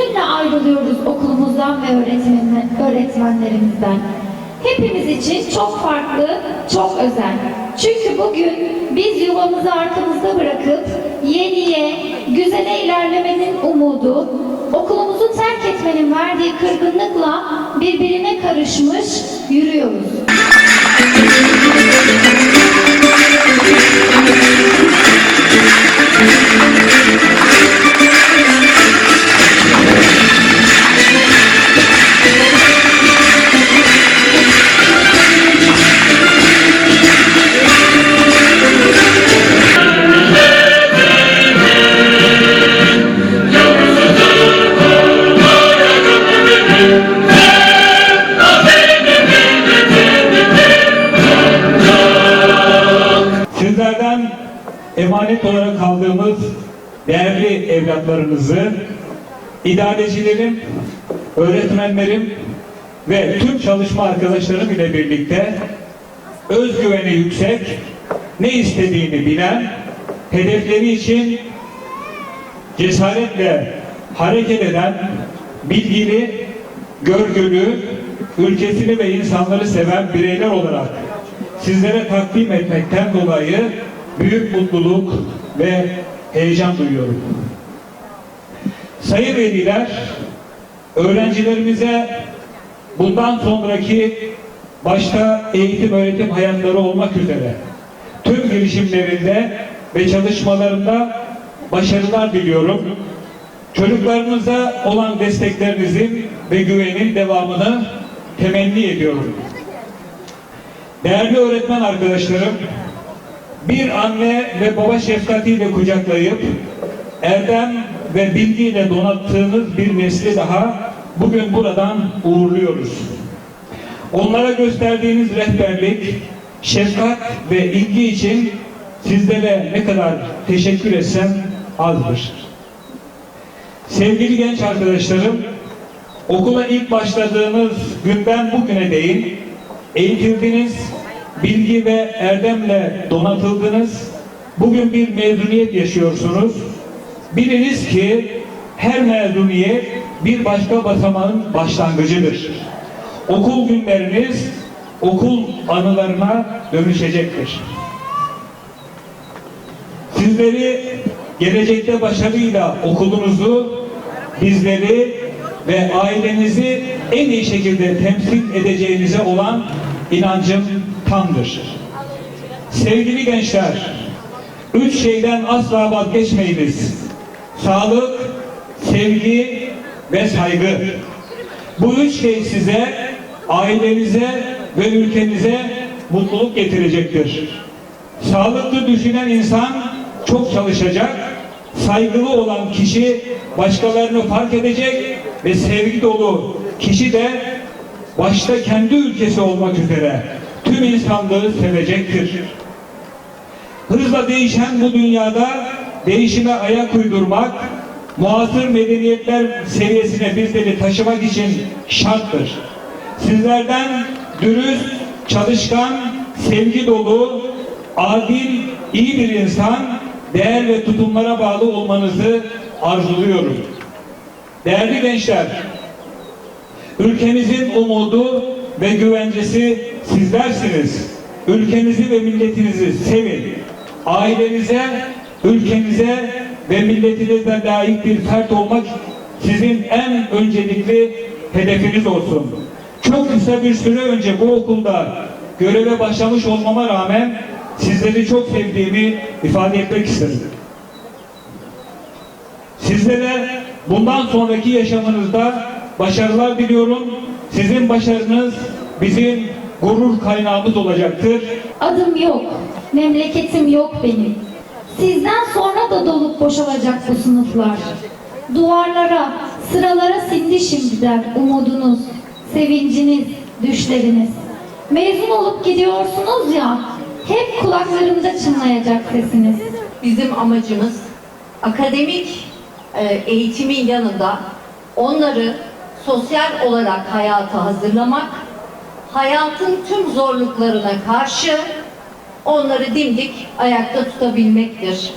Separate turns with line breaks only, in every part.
Üzüntüyle ayrılıyoruz okulumuzdan ve öğretmenlerimizden. Hepimiz için çok farklı, çok özel. Çünkü bugün biz yuvamızı arkamızda bırakıp yeniye, güzele ilerlemenin umudu, okulumuzu terk etmenin verdiği kırgınlıkla birbirine karışmış yürüyoruz.
Emanet olarak aldığımız değerli evlatlarınızı idarecilerim, öğretmenlerim ve tüm çalışma arkadaşlarım ile birlikte özgüveni yüksek, ne istediğini bilen, hedefleri için cesaretle hareket eden, bilgili, görgülü, ülkesini ve insanları seven bireyler olarak sizlere takdim etmekten dolayı büyük mutluluk ve heyecan duyuyorum. Sayın veliler, öğrencilerimize bundan sonraki başta eğitim öğretim hayatları olmak üzere tüm girişimlerinde ve çalışmalarında başarılar diliyorum. Çocuklarınıza olan desteklerinizin ve güvenin devamını temenni ediyorum. Değerli öğretmen arkadaşlarım, bir anne ve baba şefkatiyle kucaklayıp erdem ve bilgiyle donattığınız bir nesli daha bugün buradan uğurluyoruz. Onlara gösterdiğiniz rehberlik, şefkat ve ilgi için sizlere ne kadar teşekkür etsem azdır. Sevgili genç arkadaşlarım, okula ilk başladığınız günden bugüne değin eğitildiniz, bilgi ve erdemle donatıldınız. Bugün bir mezuniyet yaşıyorsunuz. Biliniz ki her mezuniyet bir başka basamağın başlangıcıdır. Okul günleriniz okul anılarına dönüşecektir. Sizleri gelecekte başarıyla okulunuzu, bizleri ve ailenizi en iyi şekilde temsil edeceğinize olan inancım tamdır. Sevgili gençler, üç şeyden asla vazgeçmeyiniz. Sağlık, sevgi ve saygı. Bu üç şey size, ailenize ve ülkenize mutluluk getirecektir. Sağlıklı düşünen insan çok çalışacak, saygılı olan kişi başkalarını fark edecek ve sevgi dolu kişi de başta kendi ülkesi olmak üzere tüm insanlığı sevecektir. Hızla değişen bu dünyada değişime ayak uydurmak, muasır medeniyetler seviyesine bizleri taşımak için şarttır. Sizlerden dürüst, çalışkan, sevgi dolu, adil, iyi bir insan, değer ve tutumlara bağlı olmanızı arzuluyorum. Değerli gençler, ülkemizin umudu ve güvencesi sizlersiniz. Ülkenizi ve milletinizi sevin. Ailenize, ülkenize ve milletinize layık bir fert olmak sizin en öncelikli hedefiniz olsun. Çok kısa bir süre önce bu okulda göreve başlamış olmama rağmen sizleri çok sevdiğimi ifade etmek isterim. Sizlere bundan sonraki yaşamınızda başarılar diliyorum. Sizin başarınız bizim gurur kaynağımız olacaktır.
Adım yok, memleketim yok benim. Sizden sonra da dolup boşalacak bu sınıflar. Duvarlara, sıralara sindi şimdiden umudunuz, sevinciniz, düşleriniz. Mezun olup gidiyorsunuz ya, hep kulaklarımda çınlayacak sesiniz.
Bizim amacımız akademik e, eğitimin yanında onları sosyal olarak hayata hazırlamak, hayatın tüm zorluklarına karşı onları dimdik ayakta tutabilmektir.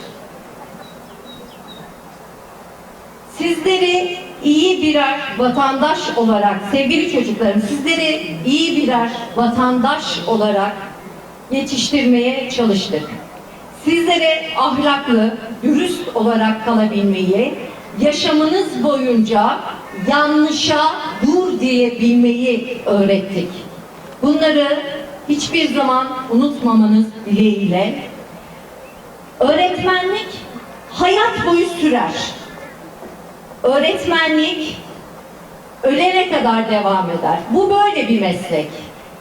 Sizleri iyi birer vatandaş olarak sevgili çocuklarım sizleri iyi birer vatandaş olarak yetiştirmeye çalıştık. Sizlere ahlaklı, dürüst olarak kalabilmeyi, yaşamınız boyunca yanlışa dur diyebilmeyi öğrettik. Bunları hiçbir zaman unutmamanız dileğiyle öğretmenlik hayat boyu sürer. Öğretmenlik ölene kadar devam eder. Bu böyle bir meslek.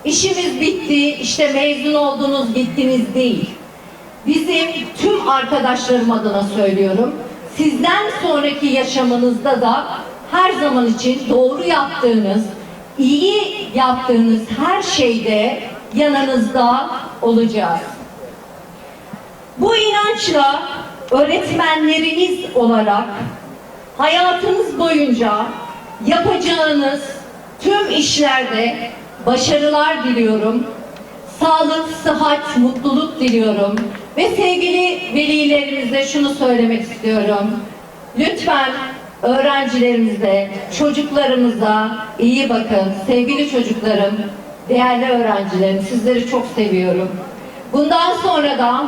İşimiz bitti, işte mezun oldunuz, gittiniz değil. Bizim tüm arkadaşlarım adına söylüyorum. Sizden sonraki yaşamınızda da her zaman için doğru yaptığınız, iyi yaptığınız her şeyde yanınızda olacağız. Bu inançla öğretmenleriniz olarak hayatınız boyunca yapacağınız tüm işlerde başarılar diliyorum. Sağlık, sıhhat, mutluluk diliyorum. Ve sevgili velilerimize şunu söylemek istiyorum. Lütfen öğrencilerimize, çocuklarımıza iyi bakın. Sevgili çocuklarım, değerli öğrencilerim, sizleri çok seviyorum. Bundan sonra da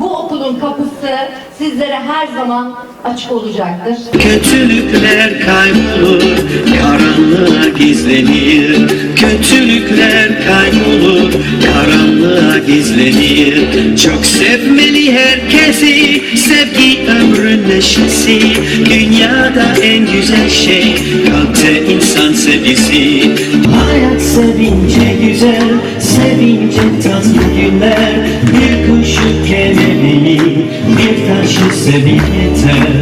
bu okulun kapısı sizlere her zaman açık olacaktır.
Kötülükler kaybolur, karanlığa gizlenir. Kötülükler kaybolur, karanlığa gizlenir. Çok sevmeli herkesi, sevgi ömrün neşesi. Dünyada en güzel şey, kalpte insan sevgisi. Hayat sevince güzel, sevince tatlı günler. Bir kuşu kelebeği, bir taşı sevin yeter.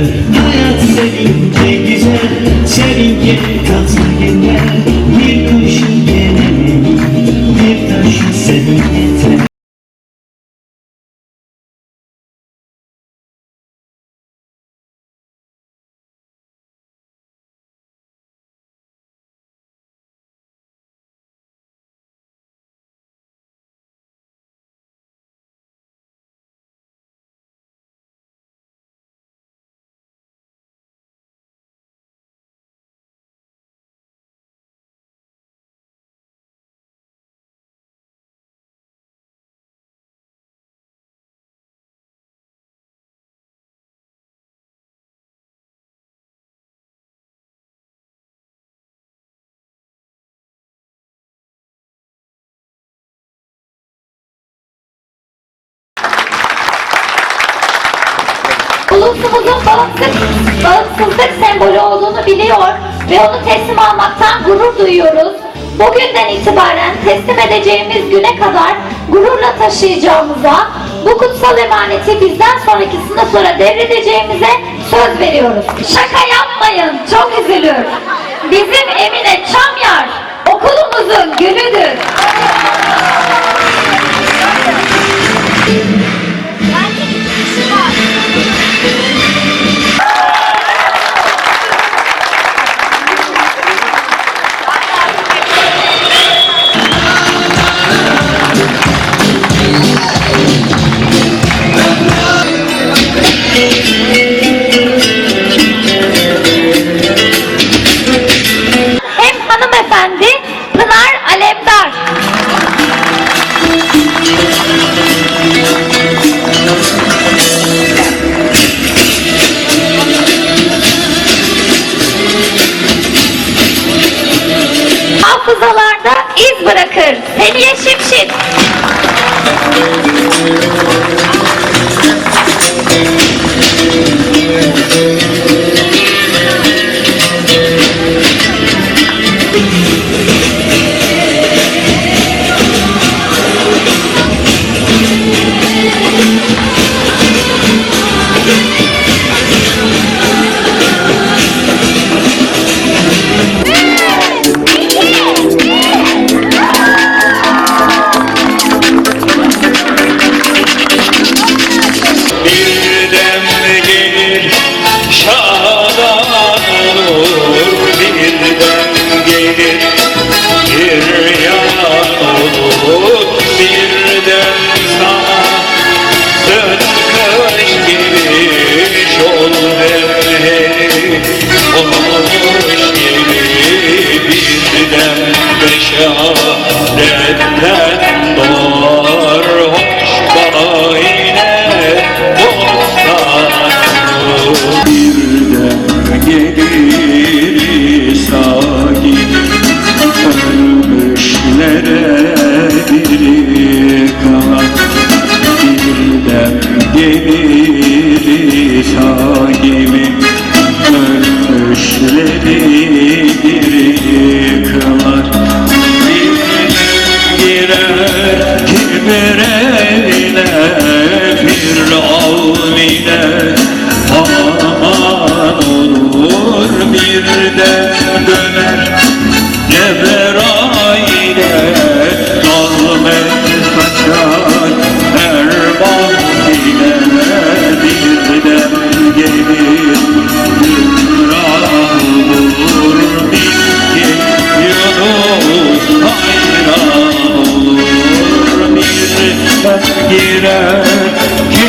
Ulusumuzun bağımsızlık, bağımsızlık sembolü olduğunu biliyor ve onu teslim almaktan gurur duyuyoruz. Bugünden itibaren teslim edeceğimiz güne kadar gururla taşıyacağımıza, bu kutsal emaneti bizden sonraki sınıflara devredeceğimize söz veriyoruz. Şaka yapmayın, çok üzülür. Bizim Emine Çamyar okulumuzun günüdür. Hafızalarda iz bırakır. Seniye Şimşit.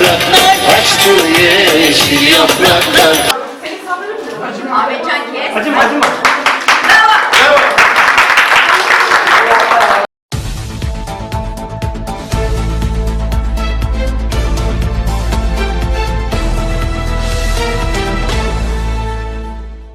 yapraklar. Açtı yeşil yapraklar Acım acım.